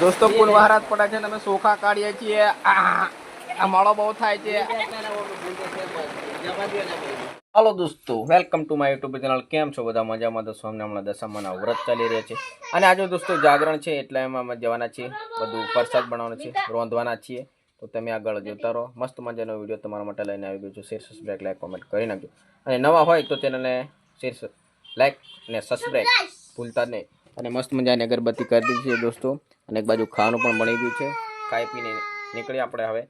દોસ્તો કુલ વહારાત પડે છે ને અમે સોખા કાઢીએ છીએ. આ માળો બહુ થાય છે. હલો દોસ્તો welcome to my YouTube channel કેમ છો બધા? મજામાં દોસ્તો અમને હમણાં દશામાના વ્રત ચાલી રહ્યા છે. અને આજે દોસ્તો જાગરણ છે એટલે એમાં અમે જવાના છીએ. બધું પ્રસાદ બનાવવાનો છે રોંધવાના છીએ. તો તમે આગળ જોતા રહો. મસ્ત મજાનો વીડિયો તમારા માટે લઈને આવી ગયો છું. શેર સબસ્ક્રાઈબ લાઈક કોમેન્ટ કરી નાખજો. અને નવા હોય તો ચેનલને શેર લાઈક ને સબસ્ક્રાઈબ ભૂલતા નહીં. અને મસ્ત મજાની અગરબત્તી કરી દીધી છે દોસ્તો. અને એક બાજુ ખાવાનું પણ બની ગયું છે. ખાઈ પીને નીકળીએ આપણે હવે.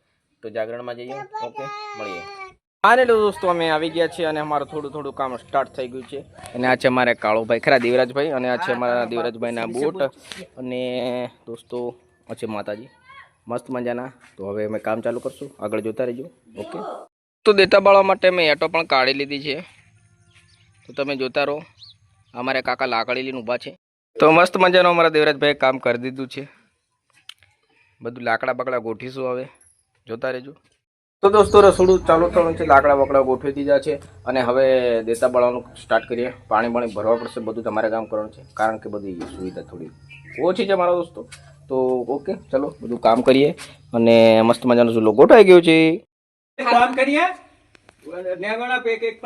તો જાગરણમાં જઈએ. ઓકે મળીએ. આને લો દોસ્તો અમે આવી ગયા છીએ અને અમારું થોડું થોડું કામ સ્ટાર્ટ થઈ ગયું છે. અને આ છે અમારે કાળુભાઈ ખરા દેવરાજભાઈ અને આ છે અમારા દેવરાજભાઈના બૂટ. અને દોસ્તો આ છે માતાજી. મસ્ત મજાના. તો હવે અમે કામ ચાલુ કરશું. આગળ જોતા રહીજો. ઓકે? તો દેતા બાળવા માટે મેં એટો પણ કાઢી લીધી છે. તો તમે જોતા રહો. અમારે કાકા લાકડી લઈને ઊભા છે. તો મસ્ત મજાનું અમારા દેવરાજભાઈએ કામ કરી દીધું છે. બધું લાકડા બકડા ગોઠીશું હવે. જોતા રહેજો. તો દોસ્તો રસોડું ચાલુ થવાનું છે. લાકડા બકડા ગોઠવી દીધા છે અને હવે દેતા બળવાનું સ્ટાર્ટ કરીએ. પાણી પાણી ભરવા પડશે બધું તમારે કામ કરવાનું છે. કારણ કે બધી સુવિધા થોડી ઓછી છે મારા દોસ્તો. તો ઓકે ચલો બધું કામ કરીએ. અને મસ્ત મજાનો ચૂલો ગોઠવાઈ ગયો છે. કામ કરીએ. એક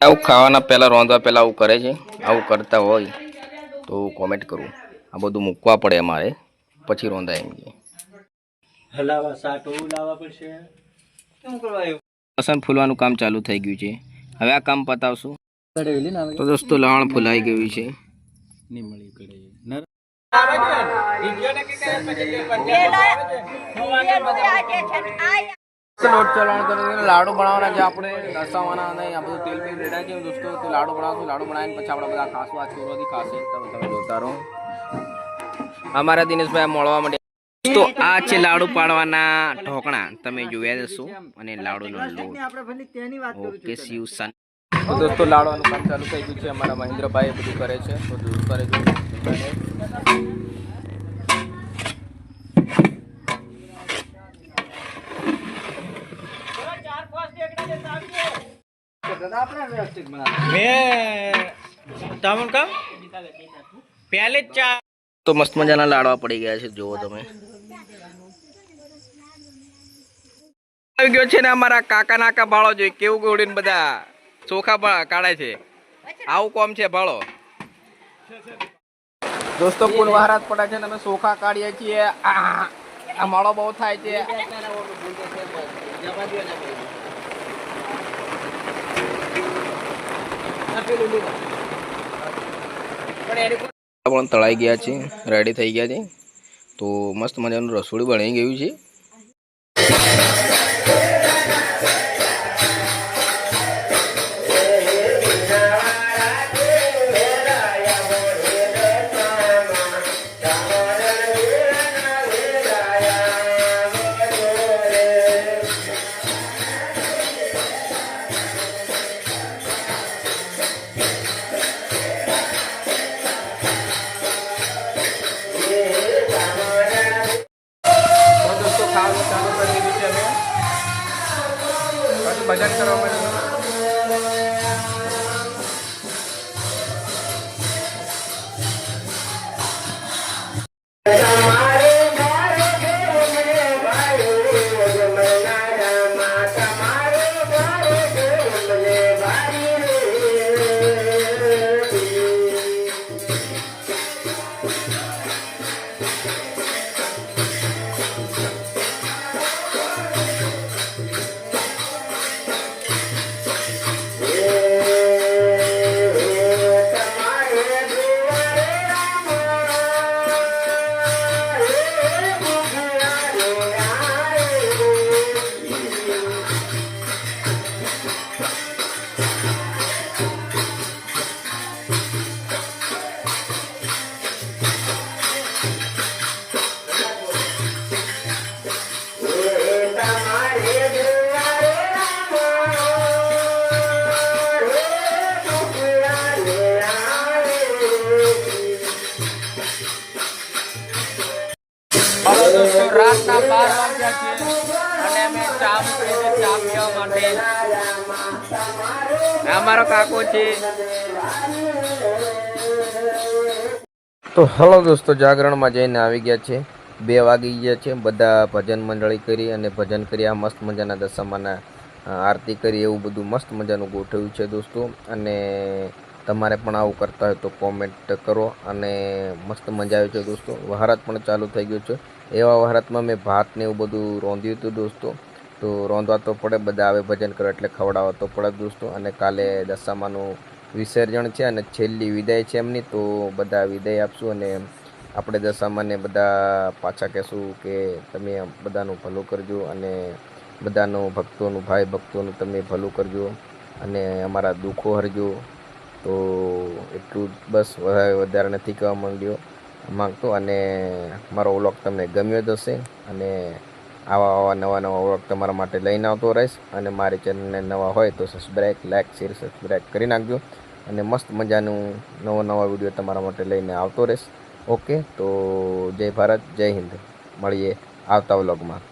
આવું ખાવાના પહેલાં રોંધવા પહેલાં આવું કરે છે. આવું કરતા હોય. તો કોમેન્ટ કરું. આ બધું મૂકવા પડે અમારે. પછી રોંધાય એમ કે. હલાવા સાટો લાવવા પડશે. શું કરવા લસણ ફૂલવાનું કામ ચાલુ થઈ ગયું છે. હવે આ કામ પતાવશું. તો દોસ્તો લવણ ફૂલાઈ ગયું છે. નહીં મળી કડેલી લોટ ચલાવણ કરીને લાડુ બનાવવાના છે આપણે. દર્શાવવાના અને આ બધું તેલ બી રેડા છે દોસ્તો. તો લાડુ બનાવશું લાડુ બનાવીને પછી આપણે બધા ખાશું. આ ચોરોથી ખાશે. તમે તમે જોતા રહો. અમારા દિનેશભાઈ મળવા માટે તો આ છે લાડુ પાડવાના ઢોકણા. તમે જોયા જશો. અને લાડુનો લોટ. ઓકે શિવ સન તો દોસ્તો લાડવાનું કામ ચાલુ થઈ ગયું છે. અમારા મહેન્દ્રભાઈ બધું કરે છે. બધું કરે છે. મેં કામ? પહેલે જ ચા તો મસ્ત મજાના લાડવા પડી ગયા છે જુઓ તમે. આવી ગયો છે ને અમારા કાકા નાકા ભાળો જોઈ કેવું ગોળીને બધા? ચોખા કાઢે છે. આવું કોમ છે ભાળો. દોસ્તો કુલ વહારાત પડે છે ને અમે ચોખા કાઢીએ છીએ. આ માળો મળો બહુ થાય છે. પણ તળાઈ ગયા છે રેડી થઈ ગયા છે તો મસ્ત મજાનું રસોડું બની ગયું છે. ભજન કરવા માટે Thank દોસ્તો રાતના બાર વાગ્યા છે અને અમે ચા મૂકી ચા પીવા માટે અમારો કાકો છે. તો હલો દોસ્તો, જાગરણમાં જઈને આવી ગયા છે. બે વાગી ગયા છે. બધા ભજન મંડળી કરી અને ભજન કરી આ મસ્ત મજાના દશામાના આરતી કરી એવું બધું મસ્ત મજાનું ગોઠવ્યું છે દોસ્તો. અને તમારે પણ આવું કરતા હોય તો કોમેન્ટ કરો અને મસ્ત મજા આવી છે દોસ્તો. વહારાત પણ ચાલુ થઈ ગયો છે. એવા વહારાતમાં મેં ભાત ને એવું બધું રોંધ્યું હતું દોસ્તો. તો રોંધવા તો પડે, બધા આવે ભજન કરો એટલે ખવડાવવા તો પડે દોસ્તો. અને કાલે દશામાનું વિસર્જન છે અને છેલ્લી વિદાય છે એમની, તો બધા વિદાય આપશું અને આપણે દશામાને બધા પાછા કહેશું કે તમે બધાનું ભલું કરજો અને બધાનું ભક્તોનું, ભાઈ ભક્તોનું તમે ભલું કરજો અને અમારા દુઃખો હરજો. તો એટલું જ બસ, વધારે નથી કહેવા માંગ્યો માંગતો અને મારો વ્લોગ તમને ગમ્યો જ હશે અને આવા આવા નવા નવા વ્લોગ તમારા માટે લઈને આવતો રહીશ અને મારી ચેનલને નવા હોય તો સબસ્ક્રાઈબ લાઇક શેર સબસ્ક્રાઈબ કરી નાખજો અને મસ્ત મજાનું નવો નવા વીડિયો તમારા માટે લઈને આવતો રહીશ. ઓકે તો જય ભારત, જય હિન્દ. મળીએ આવતા વ્લોગમાં.